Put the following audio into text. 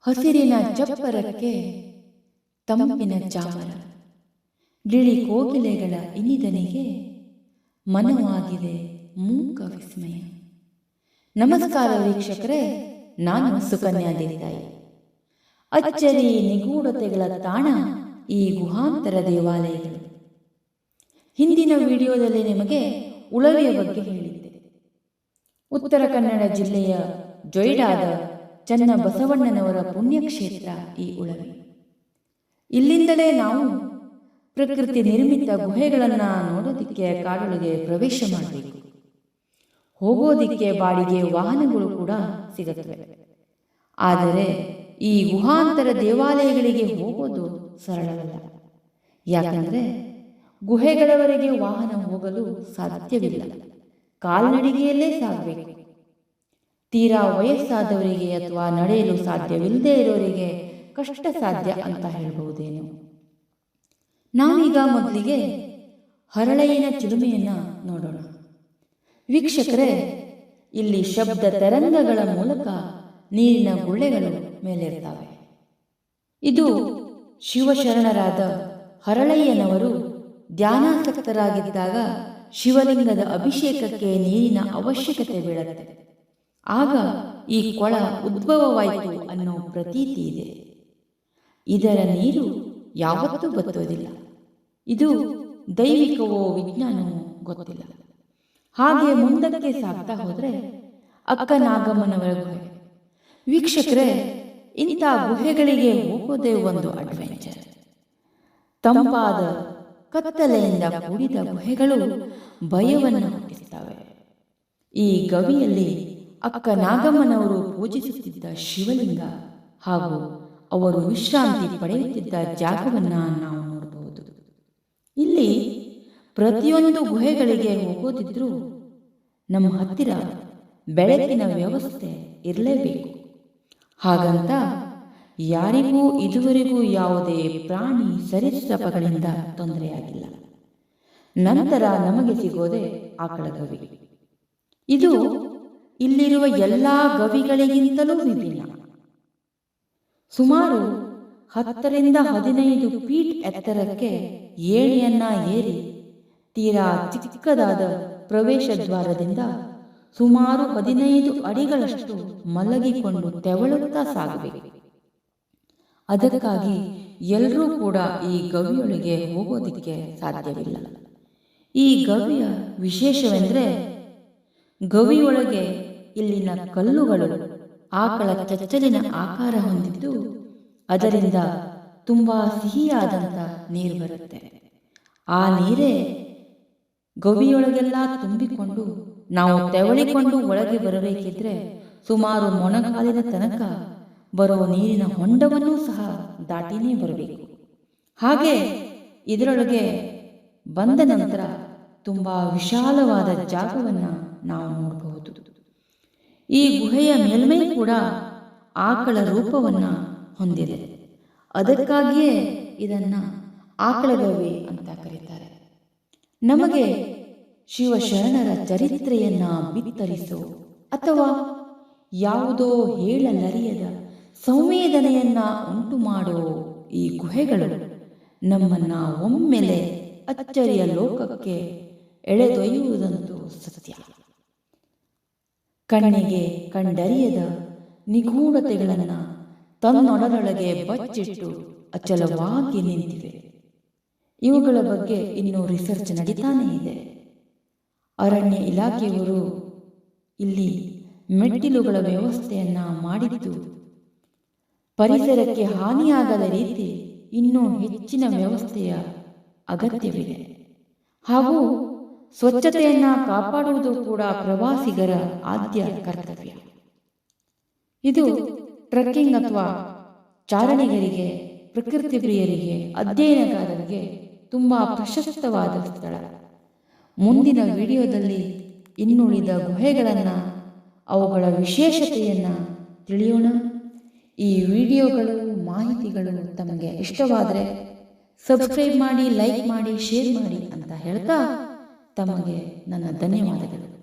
ಹಸಿರಿನ ಚಪ್ಪರಕ್ಕೆ ತಂಪಿನ ಚಾಮರ. ಗಿಳಿ ಕೋಗಿಲೆಗಳ ಇನಿದನಿಗೆ ಮನವಾಗಿದೆ ಮೂಕ ವಿಸ್ಮಯ. ನಮಸ್ಕಾರ ವೀಕ್ಷಕರೇ, ನಾನು ಸುಕನ್ಯಾ ದೇಸಾಯಿ. ಅಚ್ಚರಿ ನಿಗೂಢತೆಗಳ ತಾಣ ಈ ಗುಹಾಂತರ ದೇವಾಲಯಗಳು. ಹಿಂದಿನ ವಿಡಿಯೋದಲ್ಲಿ ನಿಮಗೆ ಉಳವೆಯ ಬಗ್ಗೆ ಹೇಳಿದ್ದೆ. ಉತ್ತರ ಕನ್ನಡ ಜಿಲ್ಲೆಯ ಜೊಯ್ಡಾದ ಚನ್ನ ಬಸವಣ್ಣನವರ ಪುಣ್ಯಕ್ಷೇತ್ರ ಈ ಉಳವಿ. ಇಲ್ಲಿಂದಲೇ ನಾವು ಪ್ರಕೃತಿ ನಿರ್ಮಿತ ಗುಹೆಗಳನ್ನು ನೋಡೋದಿಕ್ಕೆ ಕಾಡೊಳಗೆ ಪ್ರವೇಶ ಮಾಡಬೇಕು. ಹೋಗೋದಿಕ್ಕೆ ಬಾಡಿಗೆ ವಾಹನಗಳು ಕೂಡ ಸಿಗುತ್ತವೆ. ಆದರೆ ಈ ಗುಹಾಂತರ ದೇವಾಲಯಗಳಿಗೆ ಹೋಗೋದು ಸರಳವಲ್ಲ. ಯಾಕಂದರೆ ಗುಹೆಗಳವರೆಗೆ ವಾಹನ ಹೋಗಲು ಸಾಧ್ಯವಿಲ್ಲ. ಕಾಲ್ನಡಿಗೆಯಲ್ಲೇ ಸಾಗಬೇಕು. ತೀರಾ ವಯಸ್ಸಾದವರಿಗೆ ಅಥವಾ ನಡೆಯಲು ಸಾಧ್ಯವಿಲ್ಲದೆ ಇರೋರಿಗೆ ಕಷ್ಟ ಸಾಧ್ಯ ಅಂತ ಹೇಳಬಹುದೇನು? ನಾವೀಗ ಮೊದಲಿಗೆ ಹರಳೆಯನ ಚಿಲುಮೆಯನ್ನ ನೋಡೋಣ. ವೀಕ್ಷಕರೇ ಇಲ್ಲಿ ಶಬ್ದ ತರಂಗಗಳ ಮೂಲಕ ನೀರಿನ ಗುಳ್ಳೆಗಳು ಮೇಲಿರ್ತವೆ. ಇದು ಶಿವಶರಣರಾದ ಹರಳಯ್ಯನವರು ಧ್ಯಾನಾಸಕ್ತರಾಗಿದ್ದಾಗ ಶಿವಲಿಂಗದ ಅಭಿಷೇಕಕ್ಕೆ ನೀರಿನ ಅವಶ್ಯಕತೆ ಬೀಳುತ್ತೆ. ಆಗ ಈ ಕೊಳ ಉದ್ಭವವಾಯಿತು ಅನ್ನೋ ಪ್ರತೀತಿ ಇದೆ. ಇದರ ನೀರು ಯಾವತ್ತೂ ಬತ್ತೋದಿಲ್ಲ ಇದು ದೈವಿಕವೋ ವಿಜ್ಞಾನವೋ ಗೊತ್ತಿಲ್ಲ. ಹಾಗೆ ಮುಂದಕ್ಕೆ ಸಾಗ್ತಾ ಹೋದ್ರೆ ಅಕ್ಕ ನಾಗಮ್ಮನವರ ಗುಹೆ. ವೀಕ್ಷಕರೇ, ಇಂಥ ಗುಹೆಗಳಿಗೆ ಹೋಗೋದೇ ಒಂದು ಅಡ್ವೆಂಚರ್. ತಂಪಾದ ಕತ್ತಲೆಯಿಂದ ಕೂಡಿದ ಗುಹೆಗಳು ಭಯವನ್ನು ಹುಟ್ಟಿಸ್ತವೆ ಈ ಗವಿಯಲ್ಲಿ ಅಕ್ಕ ನಾಗಮ್ಮನವರು ಪೂಜಿಸುತ್ತಿದ್ದ ಶಿವಲಿಂಗ ಹಾಗೂ ಅವರು ವಿಶ್ರಾಂತಿ ಪಡೆಯುತ್ತಿದ್ದ ಜಾಗವನ್ನ ನಾವು ನೋಡಬಹುದು. ಇಲ್ಲಿ ಪ್ರತಿಯೊಂದು ಗುಹೆಗಳಿಗೆ ಹೋಗೋದಿದ್ರೂ ನಮ್ಮ ಹತ್ತಿರ ಬೆಳಕಿನ ವ್ಯವಸ್ಥೆ ಇರಲೇಬೇಕು. ಹಾಗಂತ ಯಾರಿಗೂ ಇದುವರೆಗೂ ಯಾವುದೇ ಪ್ರಾಣಿ ಸರೀಸೃಪಗಳಿಂದ ತೊಂದರೆಯಾಗಿಲ್ಲ. ನಂತರ ನಮಗೆ ಸಿಗೋದೆ ಆಕಳ ಗವಿ. ಇದು ಇಲ್ಲಿರುವ ಎಲ್ಲಾ ಗವಿಗಳಿಗಿಂತಲೂ ವಿಭಿನ್ನ ಸುಮಾರು ಹತ್ತರಿಂದ ಹದಿನೈದು ಫೀಟ್ ಎತ್ತರಕ್ಕೆ ಏಣಿಯನ್ನ ಏರಿ ತೀರಾ ಚಿಕ್ಕದಾದ ಪ್ರವೇಶ ದ್ವಾರದಿಂದ ಸುಮಾರು ಹದಿನೈದು ಅಡಿಗಳಷ್ಟು ಮಲಗಿಕೊಂಡು ತೆವಳುತ್ತಾ ಸಾಗಬೇಕು ಅದಕ್ಕಾಗಿ ಎಲ್ಲರೂ ಕೂಡ ಈ ಗವಿಯೊಳಗೆ ಹೋಗೋದಿಕ್ಕೆ ಸಾಧ್ಯವಿಲ್ಲ. ಈ ಗವಿಯ ವಿಶೇಷವೆಂದರೆ ಗವಿಯೊಳಗೆ ಇಲ್ಲಿನ ಕಲ್ಲುಗಳು ಆಕಳ ಚಚ್ಚಲಿನ ಆಕಾರ ಹೊಂದಿದ್ದು ಅದರಿಂದ ತುಂಬಾ ಸಿಹಿಯಾದಂತ ನೀರು ಬರುತ್ತೆ. ಆ ನೀರೇ ಗವಿಯೊಳಗೆಲ್ಲ ತುಂಬಿಕೊಂಡು ನಾವು ತೆವಳಿಕೊಂಡು ಒಳಗೆ ಬರಬೇಕಿದ್ರೆ ಸುಮಾರು ಮೊಣಕಾಲಿನ ತನಕ ಬರುವ ನೀರಿನ ಹೊಂಡವನ್ನು ಸಹ ದಾಟಿನೇ ಬರಬೇಕು. ಹಾಗೆ ಇದರೊಳಗೆ ಬಂದ ನಂತರ ತುಂಬಾ ವಿಶಾಲವಾದ ಜಾಗವನ್ನ ನಾವು ನೋಡಬಹುದು. ಈ ಗುಹೆಯ ಮೇಲ್ಮೈ ಕೂಡ ಆಕಳ ರೂಪವನ್ನು ಹೊಂದಿದೆ. ಅದಕ್ಕಾಗಿಯೇ ಇದನ್ನು ಆಕಳಗವಿ ಅಂತ ಕರೀತಾರೆ. ನಮಗೆ ಶಿವಶರಣರ ಚರಿತ್ರೆಯನ್ನ ಬಿತ್ತರಿಸೋ ಅಥವಾ ಯಾವುದೋ ಹೇಳಲರಿಯದ ಸಂವೇದನೆಯನ್ನ ಉಂಟು ಮಾಡೋ ಈ ಗುಹೆಗಳು ನಮ್ಮನ್ನ ಒಮ್ಮೆಲೆ ಅಚ್ಚರಿಯ ಲೋಕಕ್ಕೆ ಎಳೆದೊಯ್ಯುವುದಂತೂ ಸತ್ಯ. ಕಣ್ಣಿಗೆ ಕಂಡರಿಯದ ನಿಗೂಢತೆಗಳನ್ನು ತನ್ನೊಡನೊಳಗೆ ಬಚ್ಚಿಟ್ಟು ಅಚಲವಾಗಿ ನಿಂತಿವೆ. ಇವುಗಳ ಬಗ್ಗೆ ಇನ್ನೂ ರಿಸರ್ಚ್ ನಡೀತಾನೇ ಇದೆ. ಅರಣ್ಯ ಇಲಾಖೆಯವರು ಇಲ್ಲಿ ಮೆಟ್ಟಿಲುಗಳ ವ್ಯವಸ್ಥೆಯನ್ನ ಮಾಡಿದ್ದು, ಪರಿಸರಕ್ಕೆ ಹಾನಿಯಾಗದ ರೀತಿ ಇನ್ನೂ ಹೆಚ್ಚಿನ ವ್ಯವಸ್ಥೆಯ ಅಗತ್ಯವಿದೆ. ಹಾಗೂ ಸ್ವಚ್ಛತೆಯನ್ನ ಕಾಪಾಡುವುದು ಕೂಡ ಪ್ರವಾಸಿಗರ ಆದ್ಯ ಕರ್ತವ್ಯ. ಇದು ಟ್ರೆಕ್ಕಿಂಗ್ ಅಥವಾ ಚಾರಣಿಗರಿಗೆ ಪ್ರಕೃತಿ ಪ್ರಿಯರಿಗೆ, ಅಧ್ಯಯನಗಾರರಿಗೆ ತುಂಬಾ ಪ್ರಶಸ್ತವಾದ ಸ್ಥಳ. ಮುಂದಿನ ವಿಡಿಯೋದಲ್ಲಿ ಇನ್ನುಳಿದ ಗುಹೆಗಳನ್ನು, ಅವುಗಳ ವಿಶೇಷತೆಯನ್ನು ತಿಳಿಯೋಣ. ಈ ವಿಡಿಯೋಗಳು, ಮಾಹಿತಿಗಳು ತಮಗೆ ಇಷ್ಟವಾದರೆ, ಸಬ್ಸ್ಕ್ರೈಬ್ ಮಾಡಿ, ಲೈಕ್ ಮಾಡಿ, ಶೇರ್ ಮಾಡಿ ಅಂತ ಹೇಳ್ತಾ ತಮಗೆ ನನ್ನ ಧನ್ಯವಾದಗಳು.